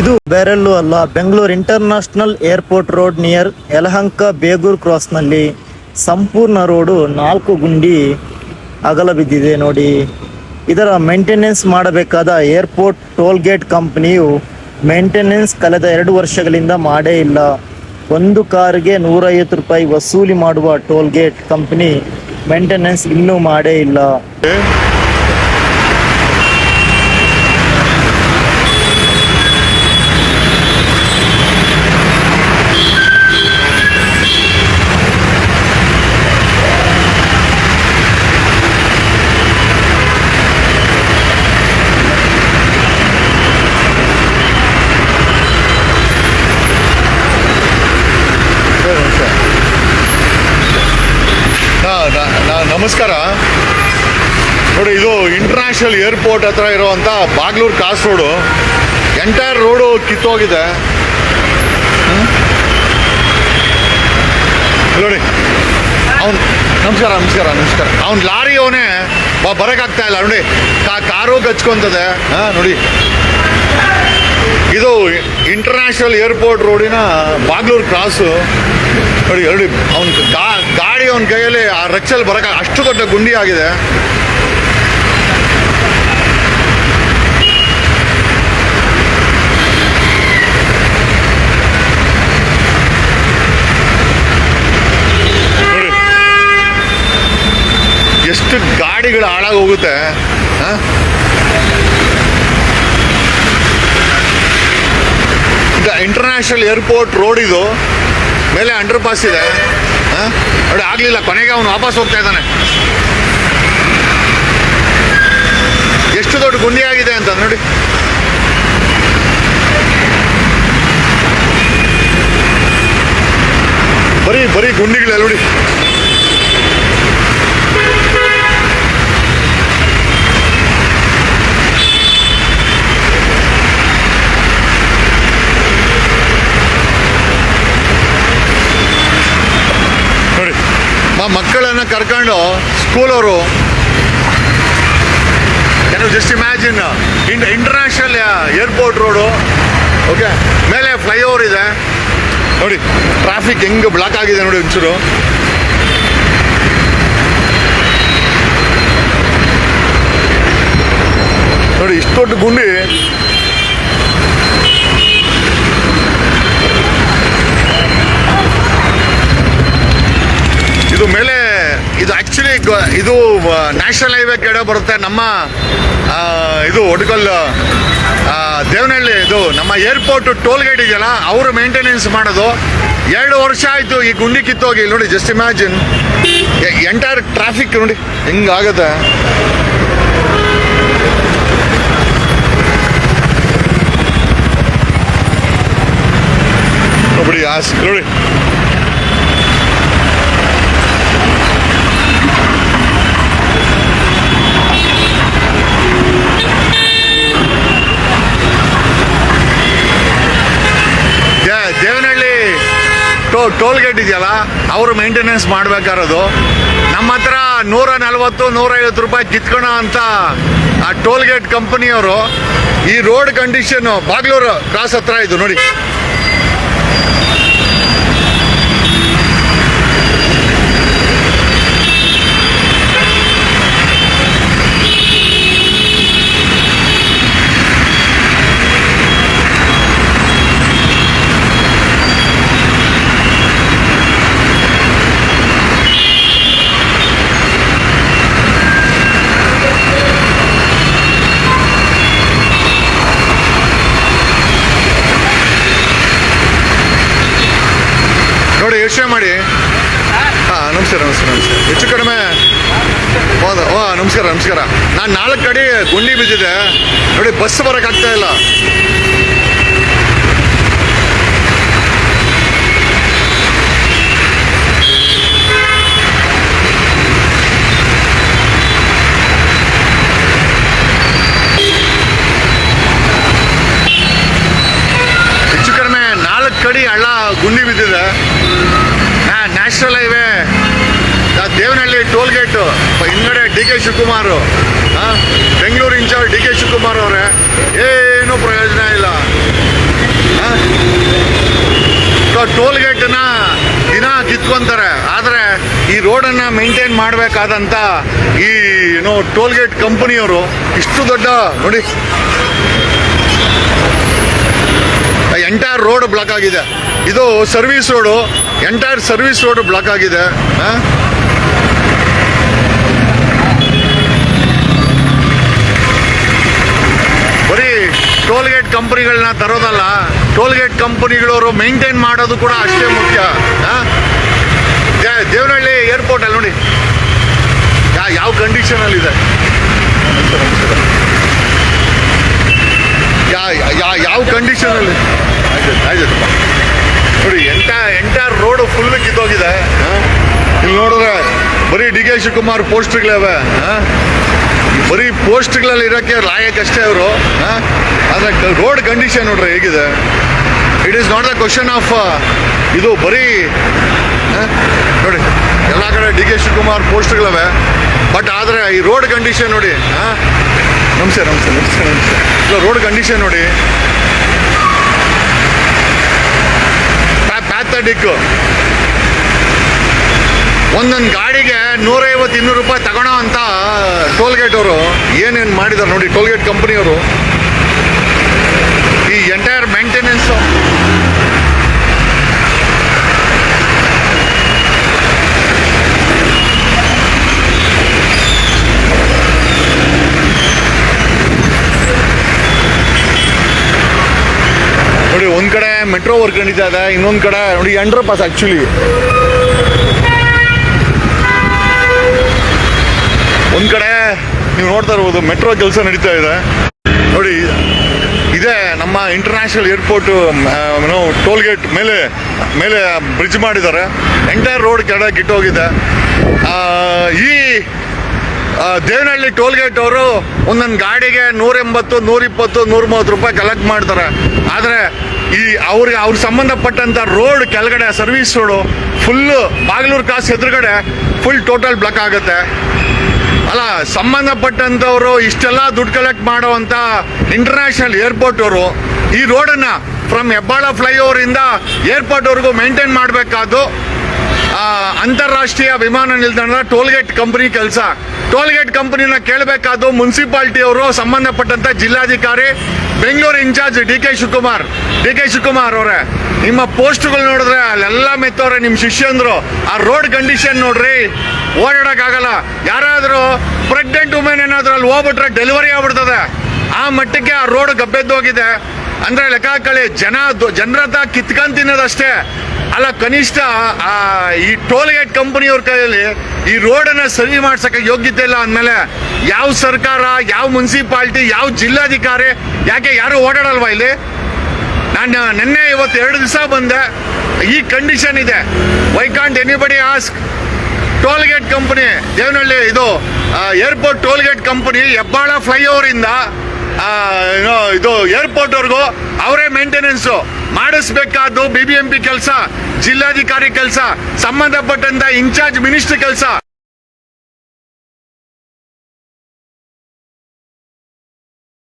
ಇದು ಬೇರೆಲ್ಲೂ ಅಲ್ಲ, Bengaluru international airport road near Yelahanka Begur ಕ್ರಾಸ್ನಲ್ಲಿ ಸಂಪೂರ್ಣ ರೋಡು ನಾಲ್ಕು ಗುಂಡಿ ಅಗಲ ಬಿದ್ದಿದೆ ನೋಡಿ. ಇದರ ಮೇಂಟೆನೆನ್ಸ್ ಮಾಡಬೇಕಾದ ಏರ್ಪೋರ್ಟ್ ಟೋಲ್ ಗೇಟ್ ಕಂಪನಿಯು ಮೇಂಟೆನೆನ್ಸ್ ಕಳೆದ ಎರಡು ವರ್ಷಗಳಿಂದ ಮಾಡೇ ಇಲ್ಲ. ಒಂದು ಕಾರಿಗೆ ನೂರೈವತ್ತು ರೂಪಾಯಿ ವಸೂಲಿ ಮಾಡುವ ಟೋಲ್ ಗೇಟ್ ಕಂಪನಿ ಮೇಂಟೆನೆನ್ಸ್ ಇನ್ನೂ ಮಾಡೇ ಇಲ್ಲ. ನಮಸ್ಕಾರ. ನೋಡಿ, ಇದು ಇಂಟರ್ನ್ಯಾಷನಲ್ ಏರ್ಪೋರ್ಟ್ ಹತ್ರ ಇರುವಂತ Bagalur cross road. Entire road ಕಿತ್ತೋಗಿದೆ? ನೋಡಿ. ಅವ್ನು ನಮಸ್ಕಾರ ನಮಸ್ಕಾರ ನಮಸ್ಕಾರ. ಅವ್ನು ಲಾರಿ ಅವನೇ ಬರೋಕ್ಕಾಗ್ತಾ ಇಲ್ಲ. ನೋಡಿ ಕಾರು ಗಚ್ಕೊಂತದೆ ಹಾಂ, ನೋಡಿ. ಇದು ಇಂಟರ್ನ್ಯಾಷನಲ್ ಏರ್ಪೋರ್ಟ್ ರೋಡಿನ ಬಾಗ್ಲೂರು ಕ್ರಾಸು ನೋಡಿ ಎರಡು, ಅವನ ಗಾಡಿ ಅವನ ಕೈಯಲ್ಲಿ ಆ ರಕ್ಷಲ್ಲಿ ಬರಕ ಅಷ್ಟು ದೊಡ್ಡ ಗುಂಡಿ ಆಗಿದೆ ಎಷ್ಟು ಗಾಡಿಗಳು ಹಾಳಾಗಿ ಹೋಗುತ್ತೆ? ಇಂಟರ್ನ್ಯಾಷನಲ್ ಏರ್ಪೋರ್ಟ್ ರೋಡ್ ಇದು. ಮೇಲೆ ಅಂಡರ್ ಪಾಸ್ ಇದೆ. ಹಾಂ? ನೋಡಿ, ಆಗಲಿಲ್ಲ. ಕೊನೆಗೆ ಅವನು ವಾಪಸ್ ಹೋಗ್ತಾ ಇದ್ದಾನೆ. ಎಷ್ಟು ದೊಡ್ಡ ಗುಂಡಿ ಆಗಿದೆ ಅಂತ ನೋಡಿ. ಬರೀ ಬರೀ ಗುಂಡಿಗಳೆಲ್ಲ ನೋಡಿ ನೋಡಿ. School ಸ್ಕೂಲವರು can just imagine in international airport road okay ಮೇಲೆ ಫ್ಲೈಓವರ್ ಇದೆ. ನೋಡಿ ಟ್ರಾಫಿಕ್ ಹೆಂಗೆ ಬ್ಲಾಕ್ ಆಗಿದೆ ನೋಡಿ ಒಂಚೂರು. ನೋಡಿ ಇಷ್ಟು ದೊಡ್ಡ ಗುಂಡಿ ಇದು ಮೇಲೆ ಇದು ಆಕ್ಚುಲಿ ಇದು ನ್ಯಾಷನಲ್ ಹೈವೇ ಕಡೆ ಬರುತ್ತೆ. ನಮ್ಮ ಇದು ಒಡ್ಕಲ್ ದೇವನಹಳ್ಳಿ ಇದು ನಮ್ಮ ಏರ್ಪೋರ್ಟ್ ಟೋಲ್ ಗೇಟ್ ಇದೆಯಲ್ಲ, ಅವರು ಮೇಂಟೆನೆನ್ಸ್ ಮಾಡೋದು. ಎರಡು ವರ್ಷ ಆಯಿತು ಈ ಗುಂಡಿ ಕಿತ್ತೋಗಿ. ಇಲ್ಲಿ ನೋಡಿ ಜಸ್ಟ್ ಇಮ್ಯಾಜಿನ್ ಎಂಟೈರ್ ಟ್ರಾಫಿಕ್ ನೋಡಿ ಹಿಂಗಾಗತ್ತೆ ನೋಡಿ ಆಸ್ ನೋಡಿ. ಟೋಲ್ ಗೇಟ್ ಇದೆಯಲ್ಲ, ಅವರು ಮೇಂಟೆನೆನ್ಸ್ ಮಾಡಬೇಕಾರೋದು. ನಮ್ಮ ಹತ್ರ ನೂರ ನಲ್ವತ್ತು ನೂರೈವತ್ತು ರೂಪಾಯಿ ಕಿತ್ಕೋಣ ಅಂತ ಆ ಟೋಲ್ ಗೇಟ್ ಕಂಪನಿಯವರು ಈ ರೋಡ್ ಕಂಡೀಷನ್ ಬಾಗ್ಲೂರು ಕ್ರಾಸ್ ಹತ್ರ ಇದು ನೋಡಿ ಯೋಚನೆ ಮಾಡಿ ಹಾಂ ನಮಸ್ಕಾರ ನಮಸ್ಕಾರ ನಮಸ್ಕಾರ. ಹೆಚ್ಚು ಕಡಿಮೆ ಹೌದಾ, ಓ, ನಮಸ್ಕಾರ ನಮಸ್ಕಾರ. ನಾನು ನಾಲ್ಕು ಕಡೆ ಗುಂಡಿ ಬಿದ್ದಿದೆ. ನೋಡಿ ಬಸ್ ಬರೋಕ್ಕಾಗ್ತಾ ಇಲ್ಲ. D K Shivakumar. Bengaluru in charge D K Shivakumar ಅವರೇ. ಏನೂ ಪ್ರಯೋಜನ ಇಲ್ಲ. ಟೋಲ್ ಗೇಟ್ನ ದಿನ ಕಿತ್ಕೊಂತಾರೆ. ಆದರೆ ಈ ರೋಡನ್ನು ಮೇಂಟೈನ್ ಮಾಡಬೇಕಾದಂಥ ಈ ನೋ ಟೋಲ್ ಗೇಟ್ ಕಂಪನಿಯವರು ಇಷ್ಟು ದೊಡ್ಡ, ನೋಡಿ. ಎಂಟೈರ್ ರೋಡ್ ಬ್ಲಾಕ್ ಆಗಿದೆ. ಇದು service road entire service road block ಆಗಿದೆ. ಹಾಂ ಟೋಲ್ ಗೇಟ್ ಕಂಪನಿಗಳನ್ನ ತರೋದಲ್ಲ ಟೋಲ್ ಗೇಟ್ ಕಂಪನಿಗಳವರು ಮೇಂಟೈನ್ ಮಾಡೋದು ಕೂಡ ಅಷ್ಟೇ ಮುಖ್ಯ. ದೇವನಹಳ್ಳಿ ಏರ್ಪೋರ್ಟ್ ಅಲ್ಲಿ ನೋಡಿ. ಯಾವ ಕಂಡೀಷನ್ ಅಲ್ಲಿ ಇದೆ? ಯಾವ ಕಂಡೀಷನ್ ಅಲ್ಲಿ? ಆಯ್ತು ನೋಡಿ, ಎಂಟ ಎಂಟೈರ್ ರೋಡ್ ಫುಲ್ ಕಿತ್ತೋಗಿದೆ? ಇಲ್ಲಿ ನೋಡಿದ್ರೆ ಬರೀ ಡಿ ಕೆ ಶಿವಕುಮಾರ್ ಪೋಸ್ಟ್ಗಳಿವೆ ಬರೀ ಪೋಸ್ಟ್ಗಳಲ್ಲಿ ಇರೋಕ್ಕೆ ಲಾಯಕ್ಕಷ್ಟೇ ಅವರು ಆದರೆ ರೋಡ್ ಕಂಡೀಷನ್ ನೋಡ್ರಿ ಹೇಗಿದೆ. It is not the question of ಇದು ಬರೀ ನೋಡಿ, ಎಲ್ಲ ಕಡೆ ಡಿ ಕೆ ಶಿವಕುಮಾರ್ ಪೋಸ್ಟ್ಗಳಿವೆ ಬಟ್ ಆದರೆ ಈ ರೋಡ್ ಕಂಡೀಷನ್ ನೋಡಿ, ಹಾಂ? ನಮಸ್ತೆ ನಮಸ್ತೆ ನಮಸ್ತೆ ನಮಸ್ತೆ. ಇಲ್ಲ, ರೋಡ್ ಕಂಡೀಷನ್ ನೋಡಿ. ಪ್ಯಾಥಡಿಕ್ ಒಂದೊಂದು ಗಾಡಿಗೆ ನೂರೈವತ್ತು, ಇನ್ನೂರು ರೂಪಾಯಿ ತಗೊಳ್ಳೋ ಅಂತ ಟೋಲ್ಗೇಟ್ ಅವರು ಏನೇನು ಮಾಡಿದ್ದಾರೆ ನೋಡಿ ಟೋಲ್ಗೇಟ್ ಕಂಪ್ನಿಯವರು ಈ ಎಂಟೈರ್ ಮೇಂಟೆನೆನ್ಸು ನೋಡಿ, ಒಂದ್ ಕಡೆ ಮೆಟ್ರೋ ವರ್ಕ್ ನಡೀತಾ ಇದೆ, ಇನ್ನೊಂದ್ ಕಡೆ ನೋಡಿ ಅಂಡರ್ ಪಾಸ್ ಆಕ್ಚುಲಿ ಒಂದ್ ಕಡೆ ನೀವು ನೋಡ್ತಾ ಇರ್ಬೋದು ಮೆಟ್ರೋ ಕೆಲಸ ನಡೀತಾ ಇದೆ. ನೋಡಿ ಇದೇ ನಮ್ಮ ಇಂಟರ್ನ್ಯಾಷನಲ್ ಏರ್ಪೋರ್ಟ್ ಟೋಲ್ ಗೇಟ್ ಮೇಲೆ ಮೇಲೆ ಬ್ರಿಡ್ಜ್ ಮಾಡಿದ್ದಾರೆ. ಎಂಟೈರ್ ರೋಡ್ ಕೆಳ ಕಿಟ್ಟೋಗಿದೆ ಆ, ಈ ದೇವನಹಳ್ಳಿ ಟೋಲ್ ಗೇಟ್ ಅವರು ಒಂದೊಂದು ಗಾಡಿಗೆ ನೂರ ಎಂಬತ್ತು ನೂರ ಇಪ್ಪತ್ತು ನೂರ ಮೂವತ್ತು ರೂಪಾಯಿ ಕಲೆಕ್ಟ್ ಮಾಡ್ತಾರೆ. ಆದರೆ ಈ ಅವ್ರಿಗೆ ಅವ್ರಿಗೆ ಸಂಬಂಧಪಟ್ಟಂತ ರೋಡ್ ಕೆಳಗಡೆ ಸರ್ವಿಸ್ ರೋಡು ಫುಲ್ಲು ಬಾಗಿಲೂರು ಕಾಸು ಎದುರುಗಡೆ ಫುಲ್ ಟೋಟಲ್ ಬ್ಲಾಕ್ ಆಗುತ್ತೆ. ಅಲ್ಲ ಸಂಬಂಧಪಟ್ಟಂತವರು ಇಷ್ಟೆಲ್ಲ ದುಡ್ಡು ಕಲೆಕ್ಟ್ ಮಾಡುವಂತ ಇಂಟರ್ನ್ಯಾಷನಲ್ ಏರ್ಪೋರ್ಟ್ ಅವರು, ಈ ರೋಡನ್ನ ಫ್ರಮ್ ಹೆಬ್ಬಾಳ ಫ್ಲೈಓವರ್ ಇಂದ ಏರ್ಪೋರ್ಟ್ ವರೆಗೂ ಮೇಂಟೈನ್ ಮಾಡಬೇಕಾದ್ದು ಅಂತಾರಾಷ್ಟ್ರೀಯ ವಿಮಾನ ನಿಲ್ದಾಣದ ಟೋಲ್ಗೇಟ್ ಕಂಪನಿ ಕೆಲಸ. ಟೋಲ್ಗೇಟ್ ಕಂಪನಿನ ಕೇಳಬೇಕಾದ್ದು ಮುನ್ಸಿಪಾಲ್ಟಿಯವರು ಅವರು ಸಂಬಂಧಪಟ್ಟಂತ ಜಿಲ್ಲಾಧಿಕಾರಿ Bengaluru in charge D K Shivakumar. D K Shivakumar ಅವರೇ, ನಿಮ್ಮ ಪೋಸ್ಟ್ಗಳು ನೋಡಿದ್ರೆ ಅಲ್ಲೆಲ್ಲ ಮೆತ್ತವ್ರೆ ನಿಮ್ಮ ಶಿಷ್ಯಂದ್ರು. ಆ ರೋಡ್ ಕಂಡೀಷನ್ ನೋಡ್ರಿ, ಓಡಾಡೋಕ್ಕಾಗಲ್ಲ. ಯಾರಾದರೂ ಪ್ರೆಗ್ನೆಂಟ್ ವುಮೆನ್ ಏನಾದರೂ ಅಲ್ಲಿ ಹೋಗ್ಬಿಟ್ರೆ ಡೆಲಿವರಿ ಆಗ್ಬಿಡ್ತದೆ. ಆ ಮಟ್ಟಕ್ಕೆ ಆ ರೋಡ್ ಗಬ್ಬೆದ್ದೋಗಿದೆ. ಅಂದ್ರೆ ಲೆಕ್ಕ ಹಾಕೊಳ್ಳಿ, ಜನ ಜನರ ಕಿತ್ಕೊಂಡು ಕಿತ್ಕೊಂಡ್ ತಿನ್ನೋದಷ್ಟೇ. ಅಲ್ಲ ಕನಿಷ್ಠ ಆ ಈ ಟೋಲ್ ಗೇಟ್ ಕಂಪನಿಯವ್ರ ಕೈಯಲ್ಲಿ ಈ ರೋಡನ್ನ ಸರಿ ಮಾಡ್ಸಕ್ಕೆ ಯೋಗ್ಯತೆ ಇಲ್ಲ ಅಂದಮೇಲೆ ಯಾವ ಸರ್ಕಾರ ಯಾವ ಮುನ್ಸಿಪಾಲ್ಟಿ ಯಾವ ಜಿಲ್ಲಾಧಿಕಾರಿ ಯಾಕೆ ಯಾರು ಓಡಾಡಲ್ವಾ ಇಲ್ಲಿ? ನಾನು ನಿನ್ನೆ ಇವತ್ತು ಎರಡು ದಿವಸ ಬಂದೆ ಈ ಕಂಡೀಷನ್ ಇದೆ. Why can't anybody ask toll gate company Devanahalli ಇದು airport toll gate company Hebbal flyover ಇಂದ ಆ, ಏನೋ ಇದು ಏರ್ಪೋರ್ಟ್ ವರ್ಗೂ ಅವರೇ ಮೇಂಟೆನೆನ್ಸ್ ಮಾಡಿಸ್ಬೇಕಾದ್ದು ಬಿ ಬಿ ಎಂ ಕೆಲಸ ಜಿಲ್ಲಾಧಿಕಾರಿ ಕೆಲಸ ಸಂಬಂಧಪಟ್ಟಂತ ಇನ್ಚಾರ್ಜ್ ಮಿನಿಸ್ಟರ್ ಕೆಲಸ.